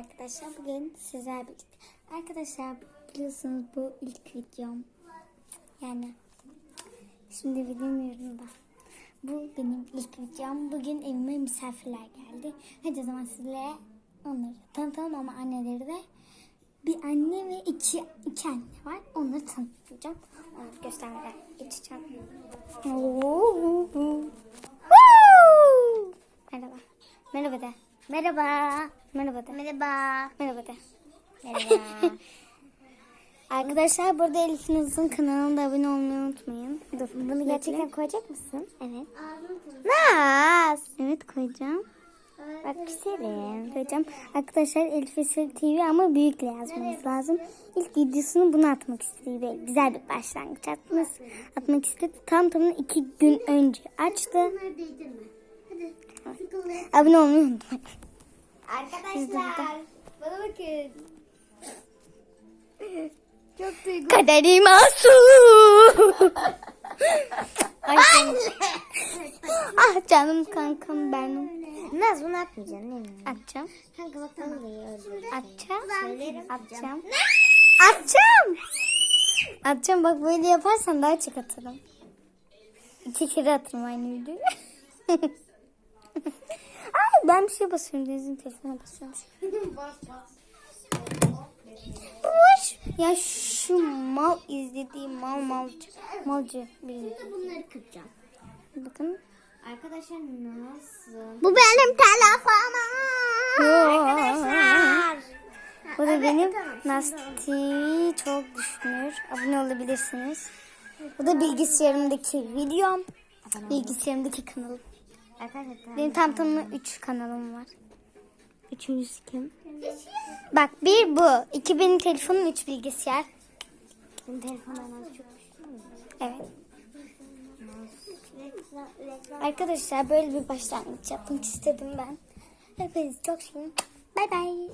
arkadaşlar. Bugün sizler birlikte. Arkadaşlar biliyorsunuz bu ilk videom. Yani şimdi bilmiyorum da. Bu benim ilk videom. Bugün evime misafirler geldi. Hadi o zaman sizlere onları tanıtalım ama anneleri de bir anne ve iki, iki anne var. Onları tanıtacağım. Onları göstermeden geçeceğim. Merhaba. Merhaba de. Merhaba. Merhaba de. Merhaba. Merhaba de. Merhaba. Arkadaşlar burada Elif'inizin kanalına da abone olmayı unutmayın. Dur. Bunu gerçekten koyacak mısın? Evet. Naz. Evet koyacağım. Bak güzelim. Koyacağım. Arkadaşlar Elif Esir TV ama büyükle yazmanız lazım. İlk videosunu bunu atmak istedi. Böyle güzel bir başlangıç atmış, atmak istedi. Tam tamına iki gün önce açtı. Abone olmayı unutmayın. Arkadaşlar. Bana bakın. Çok duygu. Kaderim asu. Ay canım. ah canım kankam benim. Naz bunu atmayacaksın değil mi? Atacağım. Kanka bak burayı öldürdüm. Atacağım. Atacağım. Atacağım. Atacağım bak böyle yaparsan daha çok atarım. İki kere atarım aynı videoyu. Ben bir şey basıyorum. Deniz'in telefona basıyorum. Boş. Ya şu mal izlediğim mal malcı. Malcı bir Bunları kıracağım. Bakın. Arkadaşlar nasıl? Bu benim telefonum. Arkadaşlar. Bu da benim tamam, Nasti çok düşünür. Abone olabilirsiniz. Bu da bilgisayarımdaki videom. Bilgisayarımdaki kanalım. Arkadaşlar. Benim tam tamına 3 kanalım var. Üçüncüsü kim? Bak bir bu. iki benim telefonum, üç bilgisayar. Senin telefondan Naz çok? Evet. Arkadaşlar böyle bir başlangıç yapmak istedim ben. Hepinizi çok seviyorum. Bay bay.